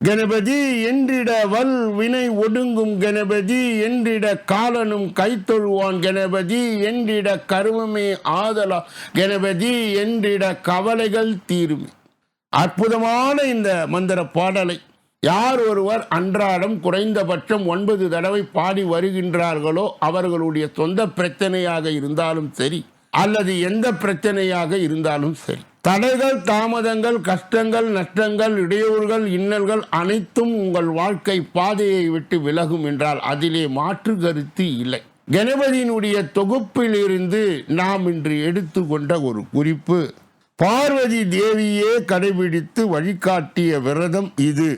கணபதி என்றிட வல் வினை ஒடுங்கும் கணபதி என்றிட காலனும் கைத்தொழுவான் கணபதி என்றிட கருமமே ஆதலா கணபதி என்றிட கவலைகள் தீருமே. அற்புதமான இந்த மந்திர பாடலை யார் ஒருவர் அன்றாடம் குறைந்தபட்சம் ஒன்பது தடவை பாடி வருகின்றார்களோ அவர்களுடைய சொந்த பிரச்சனையாக இருந்தாலும் சரி அல்லது எந்த பிரச்சனையாக இருந்தாலும் சரி. தடைகள் தாமதங்கள் கஷ்டங்கள் நஷ்டங்கள் இடையூறுகள் இன்னல்கள் அனைத்தும் உங்கள் வாழ்க்கை பாதையை விட்டு விலகும் என்றால் அதிலே மாற்று கருத்து இல்லை. கணபதியினுடைய தொகுப்பிலிருந்து நாம் இன்று எடுத்துக்கொண்ட ஒரு குறிப்பு பார்வதி தேவியே கடைபிடித்து வழிகாட்டிய விரதம் இது.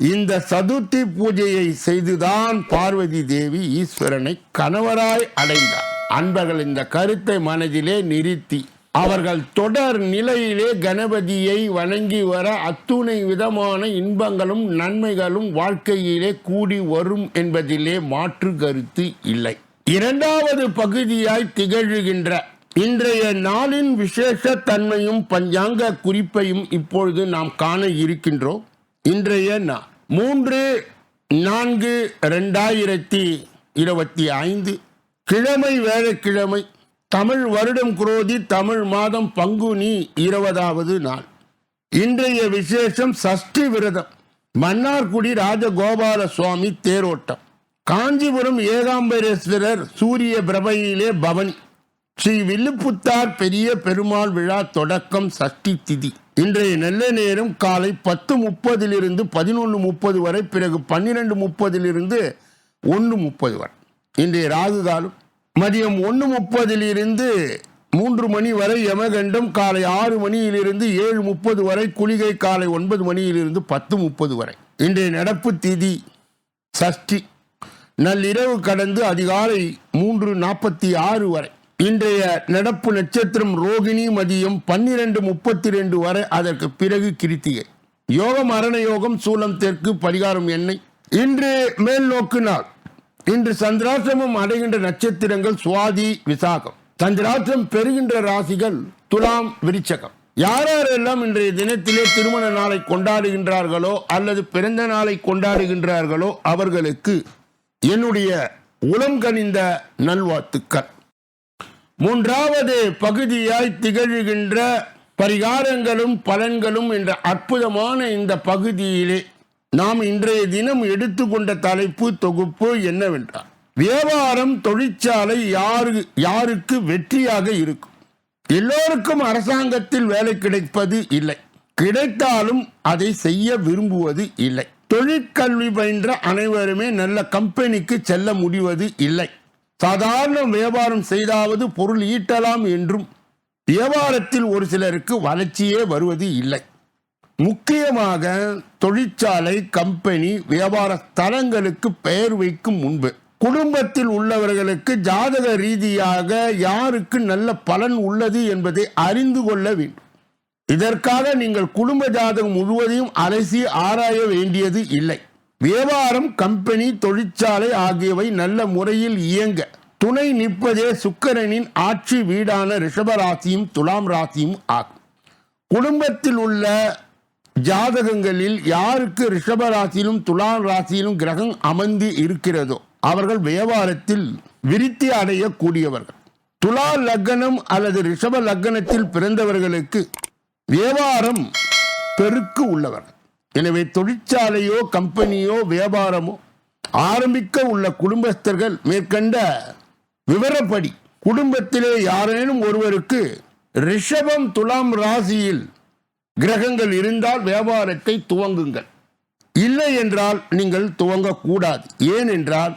இந்த சதுர்த்தி பூஜையை செய்துதான் பார்வதி தேவி ஈஸ்வரனை கணவராய் அடைந்தார். அன்பர்கள் இந்த கருத்தை மனதிலே நிறுத்தி அவர்கள் தொடர் நிலையிலே கணபதியை வணங்கி வர அத்துணை விதமான இன்பங்களும் நன்மைகளும் வாழ்க்கையிலே கூடி வரும் என்பதிலே மாற்று கருத்து இல்லை. இரண்டாவது பகுதியாய் திகழ்கின்ற இன்றைய நாளின் விசேஷ தன்மையும் பஞ்சாங்க குறிப்பையும் இப்பொழுது நாம் காண இருக்கின்றோம். இன்றைய நாள் மூன்று நான்கு ரெண்டாயிரத்தி இருபத்தி ஐந்து கிழமை வேலைக்கிழமை தமிழ் வருடம் குரோதி தமிழ் மாதம் பங்குனி இருபதாவது நாள். இன்றைய விசேஷம் சஷ்டி விரதம். மன்னார்குடி ராஜகோபால சுவாமி தேரோட்டம். காஞ்சிபுரம் ஏகாம்பரேஸ்வரர் சூரிய பிரபையிலே பவனி. ஸ்ரீ வில்லுப்புத்தார் பெரிய பெருமாள் விழா தொடக்கம் சஷ்டி திதி. இன்றைய நல்ல நேரம் காலை பத்து முப்பதிலிருந்து பதினொன்று முப்பது வரை பிறகு பன்னிரெண்டு முப்பதிலிருந்து ஒன்று முப்பது வரை. இன்றைய ராகு காலம் மதியம் ஒன்று முப்பதிலிருந்து மூன்று மணி வரை யமகண்டம் காலை ஆறு மணியிலிருந்து ஏழு முப்பது வரை குளிகை காலை ஒன்பது மணியிலிருந்து பத்து முப்பது வரை. இன்றைய நடப்பு திதி சஷ்டி. நள்ளிரவு கடந்து அதிகாலை மூன்று நாற்பத்தி ஆறு வரை. இன்றைய நடப்பு நட்சத்திரம் ரோகிணி மதியம் பன்னிரண்டு முப்பத்தி ரெண்டு வரை. அதற்கு பிறகு கிருத்திகை. யோகம் மரண யோகம் சூலம் தெற்கு பரிகாரம் எண்ணெய். இன்று மேல் நோக்கு நாள். இன்று சந்திராசிரமம் அடைகின்ற நட்சத்திரங்கள் சுவாதி விசாகம். சந்திராசிரம் பெறுகின்ற ராசிகள் துலாம் விருச்சகம். யாரெல்லாம் இன்றைய தினத்திலே திருமண நாளை கொண்டாடுகின்றார்களோ அல்லது பிறந்த நாளை கொண்டாடுகின்றார்களோ அவர்களுக்கு என்னுடைய உளம் கனிந்த நல்வாழ்த்துக்கள். மூன்றாவது பகுதியாய் திகழ்கின்ற பரிகாரங்களும் பலன்களும் என்ற அற்புதமான இந்த பகுதியிலே நாம் இன்றைய தினம் எடுத்துக்கொண்ட தலைப்பு தொகுப்பு என்னவென்றால் வியாபாரம் தொழிற்சாலை யாரு யாருக்கு வெற்றியாக இருக்கும்? எல்லோருக்கும் அரசாங்கத்தில் வேலை கிடைப்பது இல்லை. கிடைத்தாலும் அதை செய்ய விரும்புவது இல்லை. தொழிற்கல்வி பயின்ற அனைவருமே நல்ல கம்பெனிக்கு செல்ல முடிவது இல்லை. சாதாரண வியாபாரம் செய்தாவது பொருள் ஈட்டலாம் என்றும் வியாபாரத்தில் ஒரு சிலருக்கு வளர்ச்சியே வருவது இல்லை. முக்கியமாக தொழிற்சாலை கம்பெனி வியாபார ஸ்தலங்களுக்கு பெயர் வைக்கும் முன்பு குடும்பத்தில் உள்ளவர்களுக்கு ஜாதக ரீதியாக யாருக்கு நல்ல பலன் உள்ளது என்பதை அறிந்து கொள்ள வேண்டும். இதற்காக நீங்கள் குடும்ப ஜாதகம் முழுவதையும் அலசி ஆராய வேண்டியது இல்லை. வியாபாரம் கம்பெனி தொழிற்சாலை ஆகியவை நல்ல முறையில் இயங்க துணை நிற்பதே சுக்கரனின் ஆட்சி வீடான ரிஷபராசியும் துலாம் ராசியும் ஆகும். குடும்பத்தில் உள்ள ஜாதகங்களில் யாருக்கு ரிஷப ராசியிலும் துலாம் ராசியிலும் கிரகம் அமர்ந்து இருக்கிறதோ அவர்கள் வியாபாரத்தில் விருத்தி அடையக்கூடியவர்கள். துலா லக்னம் அல்லது ரிஷப லக்னத்தில் பிறந்தவர்களுக்கு வியாபாரம் பெருக்கு உள்ளவர்கள். எனவே தொழிற்சாலையோ கம்பெனியோ வியாபாரமோ ஆரம்பிக்க உள்ள குடும்பஸ்தர்கள் மேற்கண்ட விவரப்படி குடும்பத்திலே யாரேனும் ஒருவருக்கு ரிஷபம் துலாம் ராசியில் கிரகங்கள் இருந்தால் வியாபாரத்தை துவங்குங்கள். இல்லை என்றால் நீங்கள் துவங்கக்கூடாது. ஏனென்றால்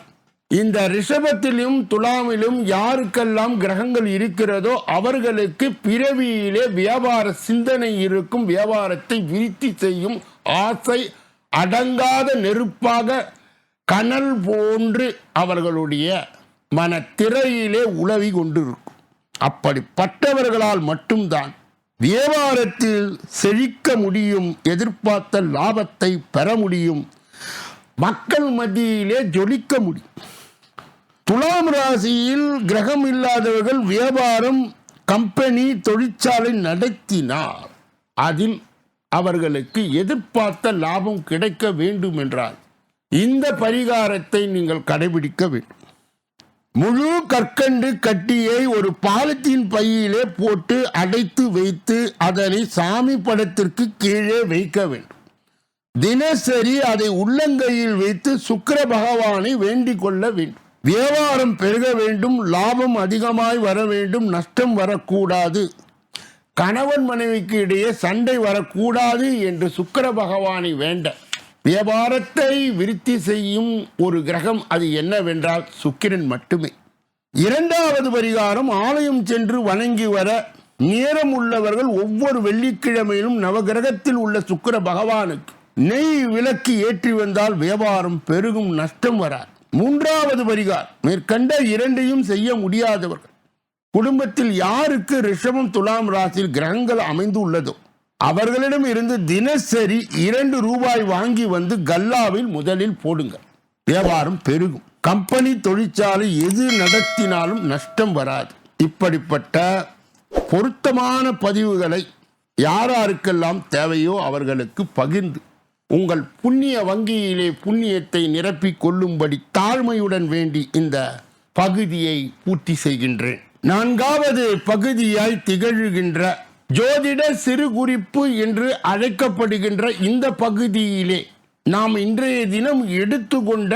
இந்த ரிஷபத்திலும் துலாமிலும் யாருக்கெல்லாம் கிரகங்கள் இருக்கிறதோ அவர்களுக்கு பிறவியிலே வியாபார சிந்தனை இருக்கும் வியாபாரத்தை விருத்தி செய்யும் ஆசை அடங்காத நெருப்பாக கனல் போன்று அவர்களுடைய மன திரையிலே உலவி கொண்டிருக்கும். அப்படிப்பட்டவர்களால் மட்டும்தான் வியாபாரத்தில் செழிக்க முடியும் எதிர்பார்த்த லாபத்தை பெற முடியும் மக்கள் மத்தியிலே ஜொலிக்க முடியும். துலாம் ராசியில் கிரகம் இல்லாதவர்கள் வியாபாரம் கம்பெனி தொழிற்சாலை நடத்தினார் அதில் அவர்களுக்கு எதிர்பார்த்த லாபம் கிடைக்க வேண்டும் என்றால் இந்த பரிகாரத்தை நீங்கள் கடைபிடிக்க வேண்டும். முழு கற்கண்டு கட்டியை ஒரு பாலத்தின் பையிலே போட்டு அடைத்து வைத்து அதனை சாமி படத்திற்கு கீழே வைக்க வேண்டும். தினசரி அதை உள்ளங்கையில் வைத்து சுக்கர பகவானை வேண்டிக் கொள்ள வேண்டும். வியாபாரம் பெருக வேண்டும் லாபம் அதிகமாய் வர வேண்டும் நஷ்டம் வரக்கூடாது. கணவன் மனைவிக்கு இடையே சண்டை வரக்கூடாது என்று சுக்கர பகவானை வேண்ட வியாபாரத்தை விருத்தி செய்யும் ஒரு கிரகம் அது என்னவென்றால் சுக்கிரன் மட்டுமே. இரண்டாவது பரிகாரம் ஆலயம் சென்று வணங்கி வர நேரம் உள்ளவர்கள் ஒவ்வொரு வெள்ளிக்கிழமையிலும் நவகிரகத்தில் உள்ள சுக்கிர பகவானுக்கு நெய் விளக்கு ஏற்றி வந்தால் வியாபாரம் பெருகும் நஷ்டம் வராது. மூன்றாவது பரிகாரம் மேற்கண்ட இரண்டையும் செய்ய முடியாதவர்கள். குடும்பத்தில் யாருக்கு ரிஷபம் துலாம் ராசியில் கிரகங்கள் அமைந்து உள்ளதோ அவர்களிடம் இருந்து தினசரி இரண்டு ரூபாய் வாங்கி வந்து கல்லாவில் முதலில் போடுங்க வியாபாரம் பெருகும். கம்பெனி தொழிற்சாலை எது நடத்தினாலும் நஷ்டம் வராது. இப்படிப்பட்ட பொருத்தமான பதிவுகளை யாராருக்கெல்லாம் தேவையோ அவர்களுக்கு பகிர்ந்து உங்கள் புண்ணிய வங்கியிலே புண்ணியத்தை நிரப்பிக் கொள்ளும்படி தாழ்மையுடன் வேண்டி இந்த பகுதியை பூர்த்தி செய்கின்றேன். நான்காவது பகுதியாய் திகழ்கின்ற ஜோதிட சிறு குறிப்பு என்று அழைக்கப்படுகின்ற இந்த பகுதியிலே நாம் இன்றைய தினம் எடுத்துக்கொண்ட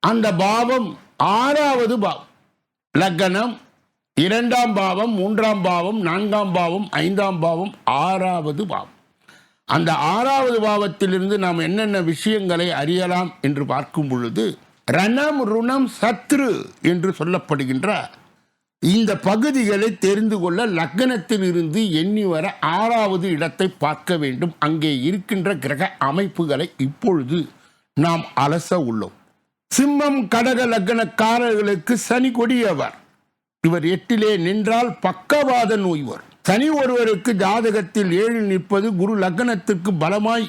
அந்த பாவம் ஆறாவது பாவம். லக்கணம் இரண்டாம் பாவம் மூன்றாம் பாவம் நான்காம் பாவம் ஐந்தாம் பாவம் ஆறாவது பாவம். அந்த ஆறாவது பாவத்திலிருந்து நாம் என்னென்ன விஷயங்களை அறியலாம் என்று பார்க்கும் பொழுது ரணம் ருணம் சத்ரு என்று சொல்லப்படுகின்ற இந்த பகுதிகளை தெரிந்து கொள்ள லக்னத்தில் இருந்து எண்ணி வர ஆறாவது இடத்தை பார்க்க வேண்டும். அங்கே இருக்கின்ற கிரக அமைப்புகளை இப்பொழுது நாம் அலச உள்ளோம். சிம்மம் கடக லக்னக்காரர்களுக்கு சனி கொடியவர். இவர் எட்டிலே நின்றால் பக்கவாத நோய் வரும் சனி ஒருவருக்கு ஜாதகத்தில் ஏழு நிற்பது குரு லக்னத்திற்கு பலமாய்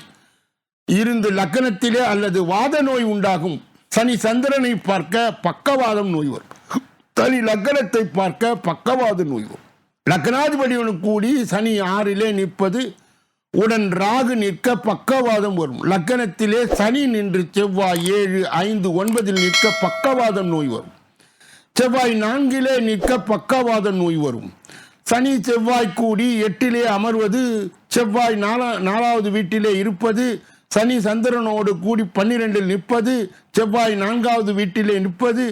இருந்து லக்னத்திலே அல்லது வாத நோய் உண்டாகும். சனி சந்திரனை பார்க்க பக்கவாதம் நோய் வரும் தனி லக்னத்தை பார்க்க பக்கவாத நோய் லக்னாதிபதியுடன் கூடி சனி ஆறிலே நிற்பது உடன் ராகு நிற்க பக்கவாதம் வரும். லக்னத்திலே சனி நின்று செவ்வாய் ஏழு ஐந்து ஒன்பதில் நிற்க பக்கவாதம் நோய் வரும். செவ்வாய் நான்கிலே நிற்க பக்கவாத நோய் வரும். சனி செவ்வாய் கூடி எட்டிலே அமர்வது செவ்வாய் நாலா நாலாவது வீட்டிலே இருப்பது சனி சந்திரனோடு கூடி பன்னிரெண்டில் நிற்பது செவ்வாய் நான்காவது வீட்டிலே நிற்பது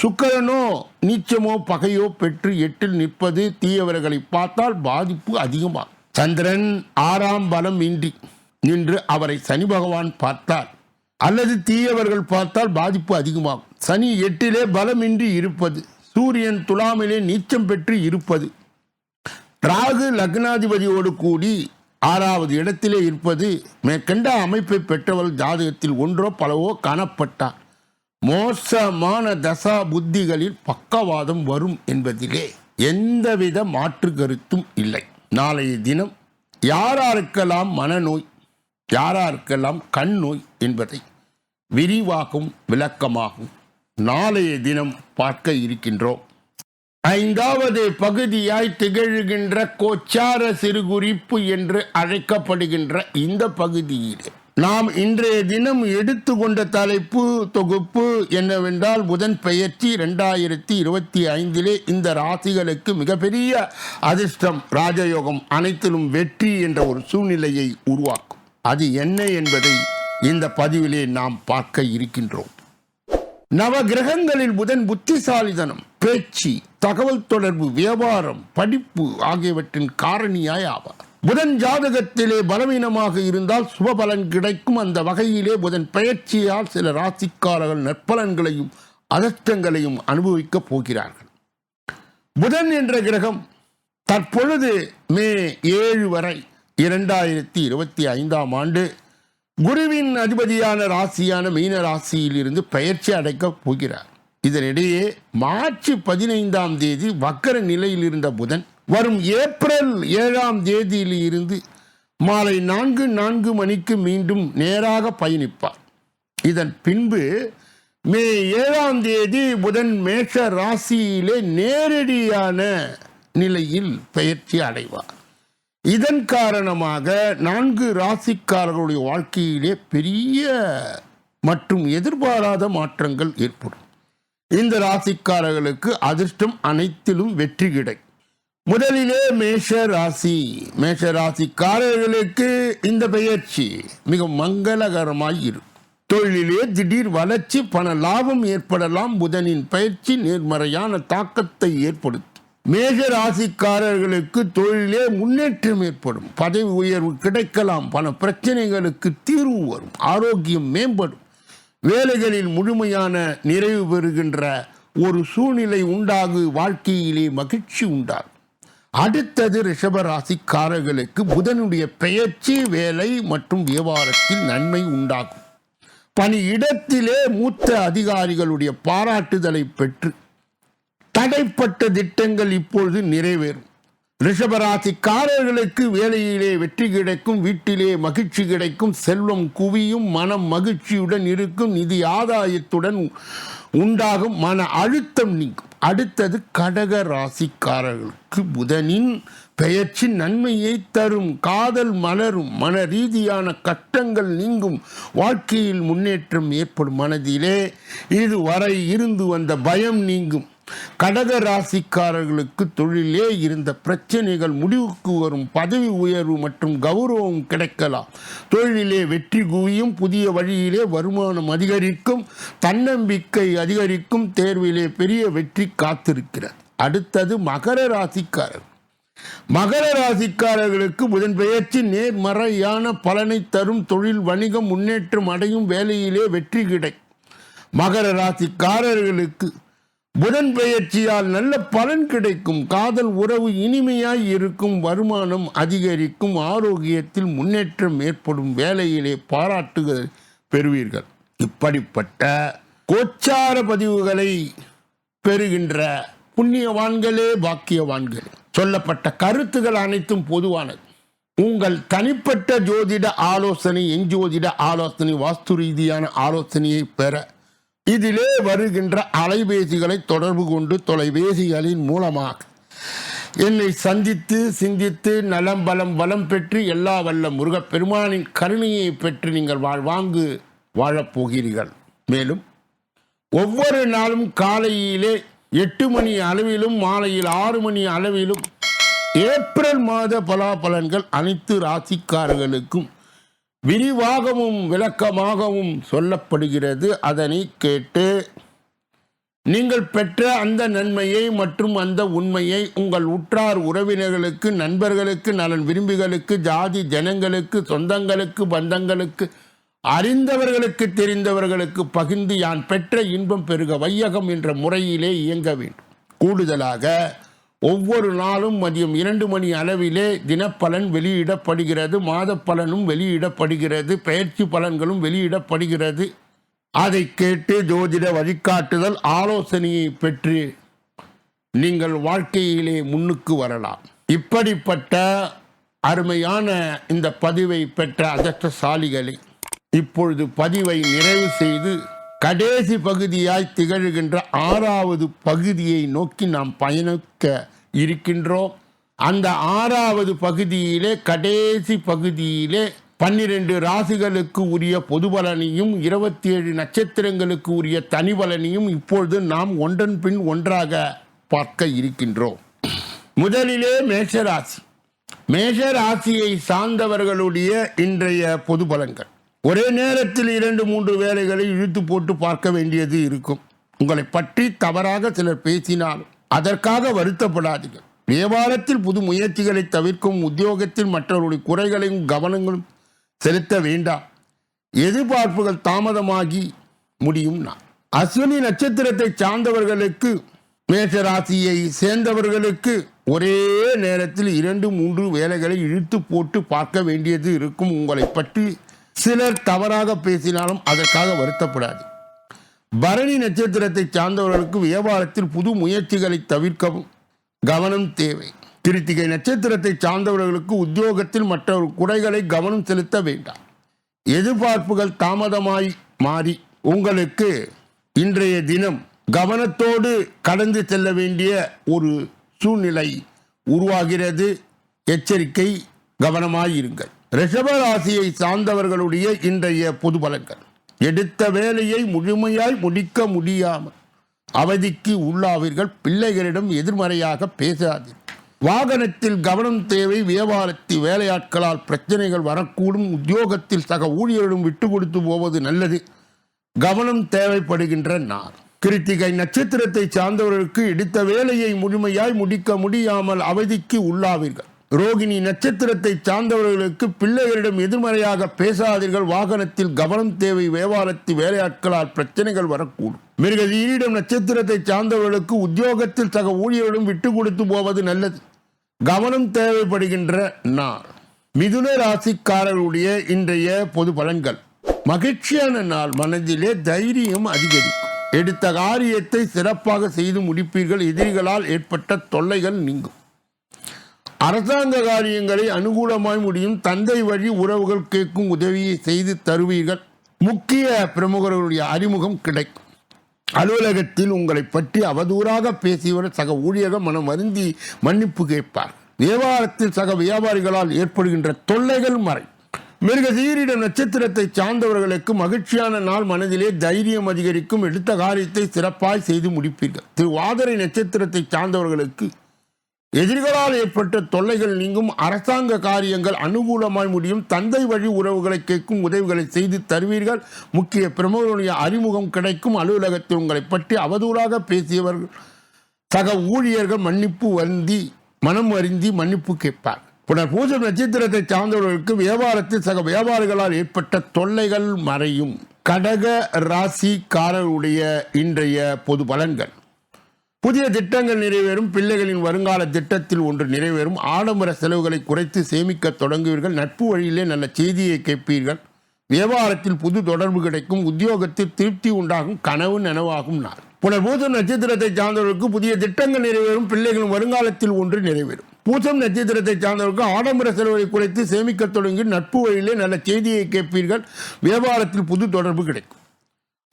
சுக்கிரனோ நீச்சமோ பகையோ பெற்று எட்டில் நிற்பது தீயவர்களை பார்த்தால் பாதிப்பு அதிகமாகும் சந்திரன் ஆறாம் பலம் இன்றி நின்று அவரை சனி பகவான் பார்த்தால் அல்லது தீயவர்கள் பார்த்தால் பாதிப்பு அதிகமாகும். சனி எட்டிலே பலமின்றி இருப்பது சூரியன் துலாமிலே நீச்சம் பெற்று இருப்பது ராகு லக்னாதிபதியோடு கூடி ஆறாவது இடத்திலே இருப்பது மேற்கண்ட அமைப்பை பெற்றவள் ஜாதகத்தில் ஒன்றோ பலவோ காணப்பட்டார். மோசமான தசா புத்திகளில் பக்கவாதம் வரும் என்பதிலே எந்தவித மாற்று கருத்தும் இல்லை. நாளைய தினம் யாராருக்கெல்லாம் மனநோய் யாராருக்கெல்லாம் கண் நோய் என்பதை விரிவாகும் விளக்கமாகும் நாளைய தினம் பார்க்க இருக்கின்றோம். ஐந்தாவது பகுதியாய் திகழ்கின்ற கோச்சார சிறுகுறிப்பு என்று அழைக்கப்படுகின்ற இந்த பகுதியிலே நாம் இன்றைய தினம் எடுத்துக்கொண்ட தலைப்பு தொகுப்பு என்னவென்றால் புதன் பெயர்ச்சி ரெண்டாயிரத்தி இருபத்தி ஐந்திலே இந்த ராசிகளுக்கு மிகப்பெரிய அதிர்ஷ்டம் ராஜயோகம் அனைத்திலும் வெற்றி என்ற ஒரு சூழ்நிலையை உருவாக்கும். அது என்ன என்பதை இந்த பதிவிலே நாம் பார்க்க இருக்கின்றோம். நவ கிரகங்களில் புதன் புத்திசாலிதனம் பேச்சு தகவல் தொடர்பு வியாபாரம் படிப்பு ஆகியவற்றின் காரணியாய் ஆவார். புதன் ஜாதகத்திலே பலவீனமாக இருந்தால் சுப பலன் கிடைக்கும். அந்த வகையிலே புதன் பயிற்சியால் சில ராசிக்காரர்கள் நற்பலன்களையும் அதஷ்டங்களையும் அனுபவிக்கப் போகிறார்கள். புதன் என்ற கிரகம் தற்பொழுது மே ஏழு வரை இரண்டாயிரத்தி இருபத்தி ஐந்தாம் ஆண்டு குருவின் அதிபதியான ராசியான மீன ராசியில் இருந்து பெயர்ச்சி அடைக்கப் போகிறார். இதனிடையே மார்ச் பதினைந்தாம் தேதி வக்கர நிலையில் இருந்த புதன் வரும் ஏப்ரல் ஏழாம் தேதியில் இருந்து மாலை நான்கு நான்கு மணிக்கு மீண்டும் நேராக பயணிப்பார். இதன் பின்பு மே ஏழாம் தேதி புதன் மேஷ ராசியிலே நேரடியான நிலையில் பயிற்சி அடைவார். இதன் காரணமாக நான்கு ராசிக்காரர்களுடைய வாழ்க்கையிலே பெரிய மற்றும் எதிர்பாராத மாற்றங்கள் ஏற்படும். இந்த ராசிக்காரர்களுக்கு அதிர்ஷ்டம் அனைத்திலும் வெற்றி கிடைக்கும். முதலிலே மேஷ ராசி மேஷ ராசிக்காரர்களுக்கு இந்த பெயர்ச்சி மிக மங்களகரமாய் இருக்கும். தொழிலிலே திடீர் வளர்ச்சி பண லாபம் ஏற்படலாம். புதனின் பயிற்சி நேர்மறையான தாக்கத்தை ஏற்படுத்தும். மேஜ ராசிக்காரர்களுக்கு தொழிலே முன்னேற்றம் ஏற்படும். பதவி உயர்வு கிடைக்கலாம். பல பிரச்சனைகளுக்கு தீர்வு வரும். ஆரோக்கியம் மேம்படும். வேலைகளில் முழுமையான நிறைவு பெறுகின்ற ஒரு சூழ்நிலை உண்டாகு. வாழ்க்கையிலே மகிழ்ச்சி உண்டாகும். அடுத்தது ரிஷப ராசிக்காரர்களுக்கு புதனுடைய பெயர்ச்சி வேலை மற்றும் வியாபாரத்தில் நன்மை உண்டாகும். பணியிடத்திலே மூத்த அதிகாரிகளுடைய பாராட்டுதலை பெற்று தடைப்பட்ட திட்டங்கள் இப்பொழுது நிறைவேறும். ரிஷபராசிக்காரர்களுக்கு வேலையிலே வெற்றி கிடைக்கும் வீட்டிலே மகிழ்ச்சி கிடைக்கும் செல்வம் குவியும் மனம் மகிழ்ச்சியுடன் இருக்கும் நிதி ஆதாயத்துடன் உண்டாகும் மன அழுத்தம் நீங்கும். அடுத்தது கடக ராசிக்காரர்களுக்கு புதனின் பெயர்ச்சி நன்மையை தரும். காதல் மலரும். மன ரீதியான கஷ்டங்கள் நீங்கும். வாழ்க்கையில் முன்னேற்றம் ஏற்படும் மனதிலே இதுவரை இருந்து வந்த பயம் நீங்கும். கடக ராசிக்காரர்களுக்கு தொழிலே இருந்த பிரச்சனைகள் முடிவுக்கு வரும் பதவி உயர்வு மற்றும் கௌரவம் கிடைக்கலாம். தொழிலிலே வெற்றி குவியும் புதிய வழியிலே வருமானம் அதிகரிக்கும் தன்னம்பிக்கை அதிகரிக்கும் தேர்விலே பெரிய வெற்றி காத்திருக்கிறது. அடுத்தது மகர ராசிக்காரர் மகர ராசிக்காரர்களுக்கு புதன் பெயர்ச்சி நேர்மறையான பலனை தரும் தொழில் வணிகம் முன்னேற்றம் அடையும் வேலையிலே வெற்றி கிடை மகர ராசிக்காரர்களுக்கு புதன் பெயர்ச்சியால் நல்ல பலன் கிடைக்கும். காதல் உறவு இனிமையாய் இருக்கும். வருமானம் அதிகரிக்கும். ஆரோக்கியத்தில் முன்னேற்றம் ஏற்படும். வேலையிலே பாராட்டுகள் பெறுவீர்கள். இப்படிப்பட்ட கோச்சார பதிவுகளை பெறுகின்ற புண்ணியவான்களே பாக்கியவான்கள். சொல்லப்பட்ட கருத்துகள் அனைத்தும் பொதுவானது. உங்கள் தனிப்பட்ட ஜோதிட ஆலோசனை எஞ்சோதிட ஆலோசனை வாஸ்து ரீதியான ஆலோசனையை பெற இதிலே வருகின்ற அலைபேசிகளை தொடர்பு கொண்டு தொலைபேசிகளின் மூலமாக என்னை சந்தித்து சிந்தித்து நலம் பலம் வளம் பெற்று எல்லா வல்ல முருகப்பெருமானின் கருணையை பெற்று நீங்கள் வாழ்வாங்கு வாழப்போகிறீர்கள் மேலும் ஒவ்வொரு நாளும் காலையிலே எட்டு மணி அளவிலும் மாலையில் ஆறு மணி அளவிலும் ஏப்ரல் மாத பலாபலன்கள் அனைத்து ராசிக்காரர்களுக்கும் விரிவாகவும் விளக்கமாகவும் சொல்லப்படுகிறது. அதனை கேட்டு நீங்கள் பெற்ற அந்த நன்மையை மற்றும் அந்த உண்மையை உங்கள் உற்றார் உறவினர்களுக்கு நண்பர்களுக்கு நலன் விரும்பிகளுக்கு ஜாதி ஜனங்களுக்கு சொந்தங்களுக்கு பந்தங்களுக்கு அறிந்தவர்களுக்கு தெரிந்தவர்களுக்கு பகிர்ந்து யான் பெற்ற இன்பம் பெருக வையகம் என்ற முறையிலே இயங்க வேண்டும். கூடுதலாக ஒவ்வொரு நாளும் மதியம் இரண்டு மணி அளவிலே தினப்பலன் வெளியிடப்படுகிறது மாத பலனும் வெளியிடப்படுகிறது பயிற்சி பலன்களும் வெளியிடப்படுகிறது. அதை கேட்டு ஜோதிட வழிகாட்டுதல் ஆலோசனையை பெற்று நீங்கள் வாழ்க்கையிலே முன்னுக்கு வரலாம். இப்படிப்பட்ட அருமையான இந்த பதிவை பெற்ற அதிர்ஷ்டசாலிகளை இப்பொழுது பதிவை நிறைவு செய்து கடைசி பகுதியாய் திகழ்கின்ற ஆறாவது பகுதியை நோக்கி நாம் பயணிக்க இருக்கின்றோம். அந்த ஆறாவது பகுதியிலே கடைசி பகுதியிலே பன்னிரண்டு ராசிகளுக்கு உரிய பொது பலனையும் இருபத்தி ஏழு நட்சத்திரங்களுக்கு உரிய தனி பலனையும் இப்பொழுது நாம் ஒன்றன் பின் ஒன்றாக பார்க்க இருக்கின்றோம். முதலிலே மேஷராசி. மேஷராசியை சார்ந்தவர்களுடைய இன்றைய பொது பலன்கள். ஒரே நேரத்தில் இரண்டு மூன்று வேலைகளை இழுத்து போட்டு பார்க்க வேண்டியது இருக்கும். உங்களை பற்றி தவறாக சிலர் பேசினாலும் அதற்காக வருத்தப்படாதீர்கள். வியாபாரத்தில் புது முயற்சிகளை தவிர்க்கும் உத்தியோகத்தில் மற்றவருடைய குறைகளையும் கவனங்களும் செலுத்த வேண்டாம். எதிர்பார்ப்புகள் தாமதமாகி முடியும் நான். அஸ்வினி நட்சத்திரத்தை சார்ந்தவர்களுக்கு மேஷ ராசியை சேர்ந்தவர்களுக்கு ஒரே நேரத்தில் இரண்டு மூன்று வேலைகளை இழுத்து போட்டு பார்க்க வேண்டியது இருக்கும். உங்களை பற்றி சிலர் தவறாக பேசினாலும் அதற்காக வருத்தப்படாது. பரணி நட்சத்திரத்தை சார்ந்தவர்களுக்கு வியாபாரத்தில் புது முயற்சிகளை தவிர்க்கவும் கவனம் தேவை. கிருத்திகை நட்சத்திரத்தை சார்ந்தவர்களுக்கு உத்தியோகத்தில் மற்ற குறைகளை கவனம் செலுத்த வேண்டாம். எதிர்பார்ப்புகள் தாமதமாய் மாறி உங்களுக்கு இன்றைய தினம் கவனத்தோடு கடந்து செல்ல வேண்டிய ஒரு சூழ்நிலை உருவாகிறது. எச்சரிக்கை கவனமாயிருங்கள் ரிஷப ராசியை சார்ந்தவர்களுடைய இன்றைய பொது பலன்கள். எடுத்த வேலையை முழுமையாய் முடிக்க முடியாமல் அவதிக்கு உள்ளாவீர்கள். பிள்ளைகளிடம் எதிர்மறையாக பேசாதீர்கள் வாகனத்தில் கவனம் தேவை வியாபாரத்தில் வேலையாட்களால் பிரச்சனைகள் வரக்கூடும். உத்தியோகத்தில் சக ஊழியரிடம் விட்டு கொடுத்து போவது நல்லது. கவனம் தேவைப்படுகின்ற நாள். கிருத்திகை நட்சத்திரத்தை சார்ந்தவர்களுக்கு எடுத்த வேலையை முழுமையாய் முடிக்க முடியாமல் அவதிக்கு உள்ளாவீர்கள். ரோகிணி நட்சத்திரத்தை சார்ந்தவர்களுக்கு பிள்ளைகளிடம் எதிர்மறையாக பேசாதீர்கள். வாகனத்தில் கவனம் தேவை வியாபாரத்தில் வேலையாட்களால் பிரச்சனைகள் வரக்கூடும். மிருகதீரிடம் நட்சத்திரத்தை சார்ந்தவர்களுக்கு உத்தியோகத்தில் சக ஊழியர்களும் விட்டு கொடுத்து போவது நல்லது. கவனம் தேவைப்படுகின்ற நாள். மிதுன ராசிக்காரர்களுடைய இன்றைய பொது பலன்கள். மகிழ்ச்சியான நாள். மனதிலே தைரியம் அதிகரிக்கும். எடுத்த காரியத்தை சிறப்பாக செய்து முடிப்பீர்கள். எதிரிகளால் ஏற்பட்ட தொல்லைகள் நீங்கும். அரசாங்க காரியங்களை அனுகூலமாய் முடியும். தந்தை வழி உறவுகள் கேட்கும் உதவியை செய்து தருவீர்கள். முக்கிய பிரமுகர்களுடைய அறிமுகம் கிடைக்கும். அலுவலகத்தில் உங்களை பற்றி அவதூறாக பேசியவர் சக ஊழியர்கள் மனம் வருந்தி மன்னிப்பு கேட்பார். வியாபாரத்தில் சக வியாபாரிகளால் ஏற்படுகின்ற தொல்லைகள் மறை. மிருகசீரிட நட்சத்திரத்தை சார்ந்தவர்களுக்கு மகிழ்ச்சியான நாள் மனதிலே தைரியம் அதிகரிக்கும். எடுத்த காரியத்தை சிறப்பாய் செய்து முடிப்பீர்கள். திரு வாதரை நட்சத்திரத்தை சார்ந்தவர்களுக்கு எதிரிகளால் ஏற்பட்ட தொல்லைகள் நீங்கும் அரசாங்க காரியங்கள் அனுகூலமாய் முடியும். தந்தை வழி உறவுகளை கேட்கும் உதவிகளை செய்து தருவீர்கள். முக்கிய பிரமுகர்களுடைய அறிமுகம் கிடைக்கும். அலுவலகத்தில் உங்களை பற்றி அவதூறாக பேசியவர்கள் சக ஊழியர்கள் மன்னிப்பு வருந்தி மனம் வருந்தி மன்னிப்பு கேட்பார். புனர் பூஜை நட்சத்திரத்தை சார்ந்தவர்களுக்கு வியாபாரத்தில் சக வியாபாரிகளால் ஏற்பட்ட தொல்லைகள் மறையும். கடக ராசிக்காரருடைய இன்றைய பொது பலன்கள். புதிய திட்டங்கள் நிறைவேறும் பிள்ளைகளின் வருங்கால திட்டத்தில் ஒன்று நிறைவேறும். ஆடம்பர செலவுகளை குறைத்து சேமிக்க தொடங்குவீர்கள். நட்பு வழியிலே நல்ல செய்தியை கேட்பீர்கள். வியாபாரத்தில் புது தொடர்பு கிடைக்கும். உத்தியோகத்தில் திருப்தி உண்டாகும். கனவு நனவாகும் நாள். புனர்பூசம் நட்சத்திரத்தை சார்ந்தவர்களுக்கு புதிய திட்டங்கள் நிறைவேறும். பிள்ளைகளின் வருங்காலத்தில் ஒன்று நிறைவேறும். பூசம் நட்சத்திரத்தை சார்ந்தவர்களுக்கு ஆடம்பர செலவுகளை குறைத்து சேமிக்க தொடங்கி நட்பு வழியிலே நல்ல செய்தியை கேட்பீர்கள். வியாபாரத்தில் புது தொடர்பு கிடைக்கும்.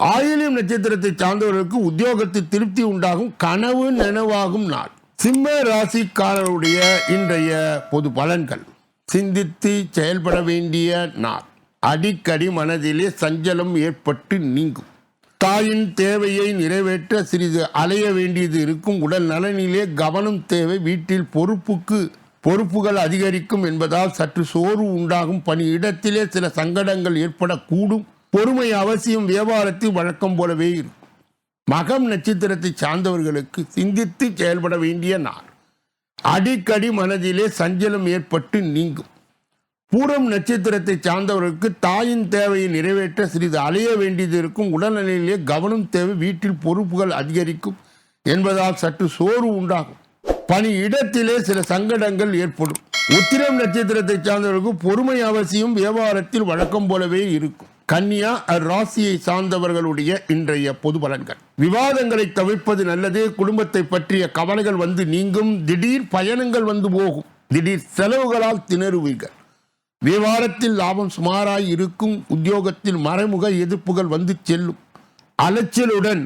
ஆயிலியம் நட்சத்திரத்தை சார்ந்தவர்களுக்கு உத்தியோகத்தில் திருப்தி உண்டாகும் கனவு நனவாகும் நாள். சிம்ம ராசிக்காரருடைய இன்றைய பொது பலன்கள். சிந்தித்து செயல்பட வேண்டிய நாள். அடிக்கடி மனதிலே சஞ்சலம் ஏற்பட்டு நீங்கும். தாயின் தேவையை நிறைவேற்ற சிறிது அலைய வேண்டியது இருக்கும். உடல் நலனிலே கவனம் தேவை. வீட்டில் பொறுப்புக்கு பொறுப்புகள் அதிகரிக்கும் என்பதால் சற்று சோர்வு உண்டாகும். பணி இடத்திலே சில சங்கடங்கள் ஏற்படக்கூடும். பொறுமை அவசியம் வியாபாரத்தில் வழக்கம் போலவே இருக்கும். மகம் நட்சத்திரத்தை சார்ந்தவர்களுக்கு சிந்தித்து செயல்பட வேண்டிய நாள். அடிக்கடி மனதிலே சஞ்சலம் ஏற்பட்டு நீங்கும். பூரம் நட்சத்திரத்தை சார்ந்தவர்களுக்கு தாயின் தேவையை நிறைவேற்ற சிறிது அலைய வேண்டியது இருக்கும். உடல்நிலையிலே கவனம் தேவை வீட்டில் பொறுப்புகள் அதிகரிக்கும் என்பதால் சற்று சோர்வு உண்டாகும். பணி இடத்திலே சில சங்கடங்கள் ஏற்படும். உத்திரம் நட்சத்திரத்தை சார்ந்தவர்களுக்கு பொறுமை அவசியம் வியாபாரத்தில் வழக்கம் போலவே இருக்கும். கன்னியா ராசியை சார்ந்தவர்களுடைய இன்றைய பொது பலன்கள். விவாதங்களை தவிர்ப்பது நல்லது குடும்பத்தை பற்றிய கவலைகள் வந்து நீங்கும் திடீர் பயணங்கள் வந்து போகும் திடீர் செலவுகளால் திணறுவீர்கள். விவாரத்தில் லாபம் சுமாராய் இருக்கும் உத்தியோகத்தில் மறைமுக எதிர்ப்புகள் வந்து செல்லும். அலைச்சலுடன்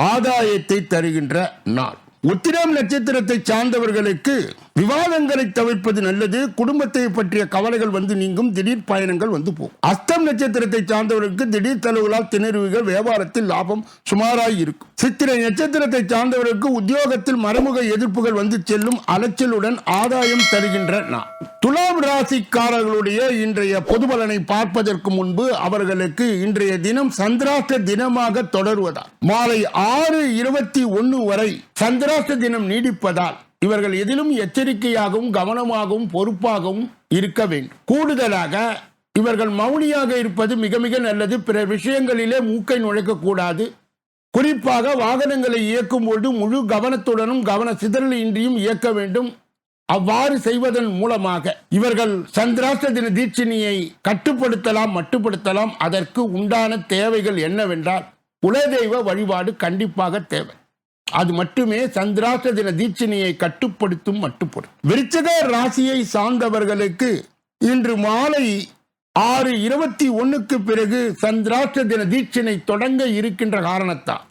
ஆதாயத்தை தருகின்ற நாள். உத்திரம் நட்சத்திரத்தை சார்ந்தவர்களுக்கு விவாதங்களை தவிர்ப்பது நல்லது. குடும்பத்தை பற்றிய கவலைகள் வந்து நீங்கும். திடீர் பயணங்கள் வந்து போகும். அஸ்தம் நட்சத்திரத்தை சார்ந்தவர்களுக்கு திடீர் தளவுகளால் திணறுவுகள் வியாபாரத்தில் லாபம் சுமாராய் இருக்கும். சித்திரை நட்சத்திரத்தை சார்ந்தவர்களுக்கு உத்தியோகத்தில் மறைமுக எதிர்ப்புகள் வந்து செல்லும். அலைச்சலுடன் ஆதாயம் தருகின்ற நான் துலாம் ராசிக்காரர்களுடைய இன்றைய பொதுபலனை பார்ப்பதற்கு முன்பு அவர்களுக்கு இன்றைய தினம் சந்திராஷ்ட தினமாக தொடர்வதால் மாலை ஆறு இருபத்தி ஒன்னு வரை சந்திராஷ்ட தினம் நீடிப்பதால் இவர்கள் எதிலும் எச்சரிக்கையாகவும் கவனமாகவும் பொறுப்பாகவும் இருக்க வேண்டும். கூடுதலாக இவர்கள் மௌனியாக இருப்பது மிக மிக நல்லது. பிற விஷயங்களிலே மூக்கை நுழைக்கக்கூடாது. குறிப்பாக வாகனங்களை இயக்கும் பொழுது முழு கவனத்துடனும் கவன சிதறல் இன்றியும் இயக்க வேண்டும். அவ்வாறு செய்வதன் மூலமாக இவர்கள் சந்திராஷ்ட தின தீட்சினியை கட்டுப்படுத்தலாம் மட்டுப்படுத்தலாம். அதற்கு உண்டான தேவைகள் என்னவென்றால் குலதெய்வ வழிபாடு கண்டிப்பாக தேவை. அது மட்டுமே சந்திராஷ்ட தின தீட்சணையை கட்டுப்படுத்தும் மட்டுப்படும் விருச்சக ராசியை சார்ந்தவர்களுக்கு இன்று மாலை ஆறு இருபத்தி ஒன்னுக்கு பிறகு சந்திராஷ்ட தின தீட்சணை தொடங்க இருக்கின்ற காரணத்தால்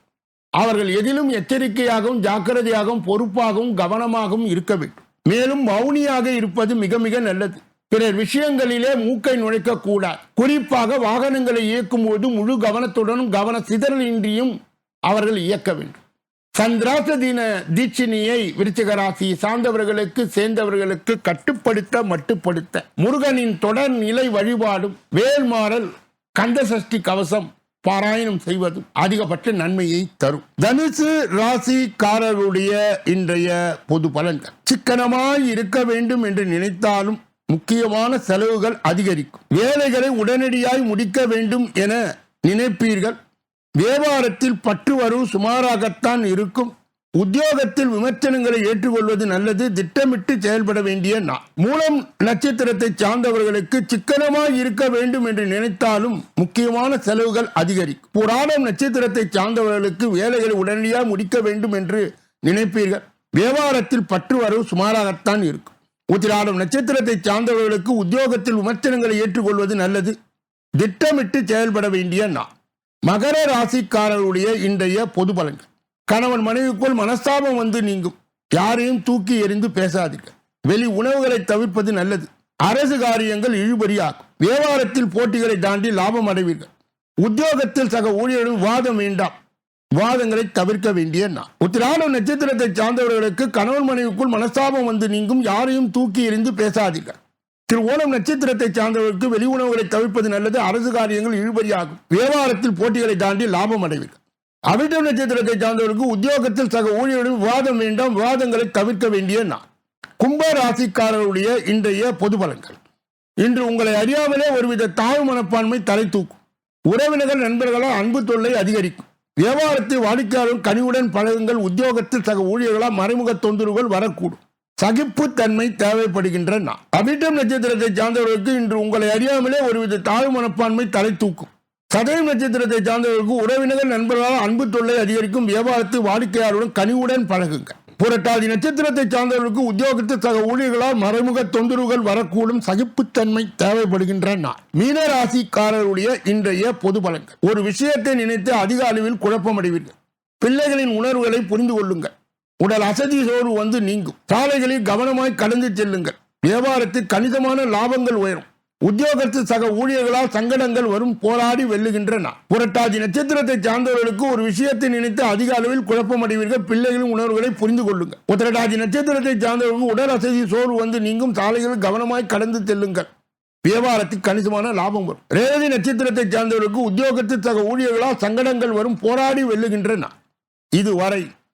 அவர்கள் எதிலும் எச்சரிக்கையாகவும் ஜாக்கிரதையாகவும் பொறுப்பாகவும் கவனமாகவும் இருக்க வேண்டும். மேலும் மௌனியாக இருப்பது மிக மிக நல்லது. பிறர் விஷயங்களிலே மூக்கை நுழைக்க கூடாது குறிப்பாக வாகனங்களை இயக்கும் போது முழு கவனத்துடனும் கவன சிதறலின்றியும் அவர்கள் இயக்க வேண்டும். சந்திராச தின தீட்சிணியை விருச்சிக ராசி சார்ந்தவர்களுக்கு சேர்ந்தவர்களுக்கு கட்டுப்படுத்த மட்டுப்படுத்த. முருகனின் தொடர் நிலை வழிபாடும் வேல்மாறல் கந்த சஷ்டி கவசம் பாராயணம் செய்வதும் அதிகபட்ச நன்மையை தரும். தனுசு ராசிக்காரருடைய இன்றைய பொது பலன்கள். சிக்கனமாய் இருக்க வேண்டும் என்று நினைத்தாலும் முக்கியமான செலவுகள் அதிகரிக்கும். வேலைகளை உடனடியாய் முடிக்க வேண்டும் என நினைப்பீர்கள். வியாபாரத்தில் பற்று வரும் சுமாராகத்தான் இருக்கும். உத்தியோகத்தில் விமர்சனங்களை ஏற்றுக்கொள்வது நல்லது. திட்டமிட்டு செயல்பட வேண்டிய நாள் மூலம் நட்சத்திரத்தை சார்ந்தவர்களுக்கு சிக்கனமாய் இருக்க வேண்டும் என்று நினைத்தாலும் முக்கியமான செலவுகள் அதிகரிக்கும். புராணம் நட்சத்திரத்தை சார்ந்தவர்களுக்கு வேலைகளை உடனடியாக முடிக்க வேண்டும் என்று நினைப்பீர்கள். வியாபாரத்தில் பற்று வரவு சுமாராகத்தான் இருக்கும். உத்திராடம் நட்சத்திரத்தை சார்ந்தவர்களுக்கு உத்தியோகத்தில் விமர்சனங்களை ஏற்றுக்கொள்வது நல்லது. திட்டமிட்டு செயல்பட வேண்டிய நாள் மகர ராசிக்காரருடைய இன்றைய பொது பலன்கள். கணவன் மனைவிக்குள் மனஸ்தாபம் வந்து நீங்கும். யாரையும் தூக்கி எறிந்து பேசாதீங்க வெளி உணவுகளை தவிர்ப்பது நல்லது. அரசு காரியங்கள் இழுபறியாகும். வியாபாரத்தில் போட்டிகளை தாண்டி லாபம் அடைவீர்கள். உத்தியோகத்தில் சக ஊழியர்களும் வாதம் வேண்டாம். வாதங்களை தவிர்க்க வேண்டிய நான் உத்திராடம் நட்சத்திரத்தை சார்ந்தவர்களுக்கு கணவன் மனைவிக்குள் மனஸ்தாபம் வந்து நீங்கும். யாரையும் தூக்கி எறிந்து பேசாதீர்கள். திரு ஓணம் நட்சத்திரத்தை சார்ந்தவர்களுக்கு வெளி உணவுகளை தவிர்ப்பது நல்லது. அரசு காரியங்கள் இழுபறியாகும். வியாபாரத்தில் போட்டிகளை தாண்டி லாபம் அடைவீர்கள். அவிட்டம் நட்சத்திரத்தை சார்ந்தவர்களுக்கு உத்தியோகத்தில் சக ஊழியர்கள் விவாதம் வேண்டாம். விவாதங்களை தவிர்க்க வேண்டிய நான் கும்ப ராசிக்காரருடைய இன்றைய பொது பலன்கள். இன்று உங்களை அறியாமலே ஒருவித தாய் மனப்பான்மை தலை தூக்கும். உறவினர்கள் நண்பர்களால் அன்பு தொல்லை அதிகரிக்கும். வியாபாரத்தில் வாடிக்கையாளர் கனிவுடன் பழகுங்கள். உத்தியோகத்தில் சக ஊழியர்களால் மறைமுக தொந்தரவுகள் வரக்கூடும். சகிப்புத்தன்மை தேவைப்படுகின்ற நான் அபிட்டம் நட்சத்திரத்தை சார்ந்தவர்களுக்கு இன்று உங்களை அறியாமலே ஒருவித தாழ்வு மனப்பான்மை தலை தூக்கும். சதயம் நட்சத்திரத்தை சார்ந்தவர்களுக்கு உறவினர்கள் நண்பர்களால் அன்பு தொல்லை அதிகரிக்கும் வியாபாரத்து வாடிக்கையாளருடன் கனிவுடன் பழகுங்க. புரட்டாதி நட்சத்திரத்தை சார்ந்தவர்களுக்கு உத்தியோகத்து சக ஊழியர்களால் மறைமுக தொந்தரவுகள் வரக்கூடும் சகிப்புத்தன்மை தேவைப்படுகின்ற நாள். மீனராசிக்காரருடைய இன்றைய பொது பலன்கள். ஒரு விஷயத்தை நினைத்து அதிக அளவில் குழப்பமடைவீர்கள். பிள்ளைகளின் உணர்வுகளை புரிந்து கொள்ளுங்கள். உடல் அசதி சோர்வு வந்து நீங்கும். சாலைகளில் கவனமாய் கடந்து செல்லுங்கள். வியாபாரத்தில் கணிசமான லாபங்கள் உயரும். உத்தியோகத்து சக ஊழியர்களால் சங்கடங்கள் வரும் போராடி வெல்லுகின்றன. புரட்டாதி நட்சத்திரத்தை சார்ந்தவர்களுக்கு ஒரு விஷயத்தை நினைத்து அதிக அளவில் குழப்பம் அடைவீர்கள் பிள்ளைகளின் உணர்வுகளை புரிந்து கொள்ளுங்கள். உத்திரட்டாதி நட்சத்திரத்தை சார்ந்தவர்களுக்கு உடல் அசதி சோர்வு வந்து நீங்கும். சாலைகளில் கவனமாய் கடந்து செல்லுங்கள். வியாபாரத்தில் கணிசமான லாபம் வரும். ரேவதி நட்சத்திரத்தை சார்ந்தவர்களுக்கு உத்தியோகத்து சக ஊழியர்களால் சங்கடங்கள் வரும். போராடி வெல்லுகின்றன. இதுவரை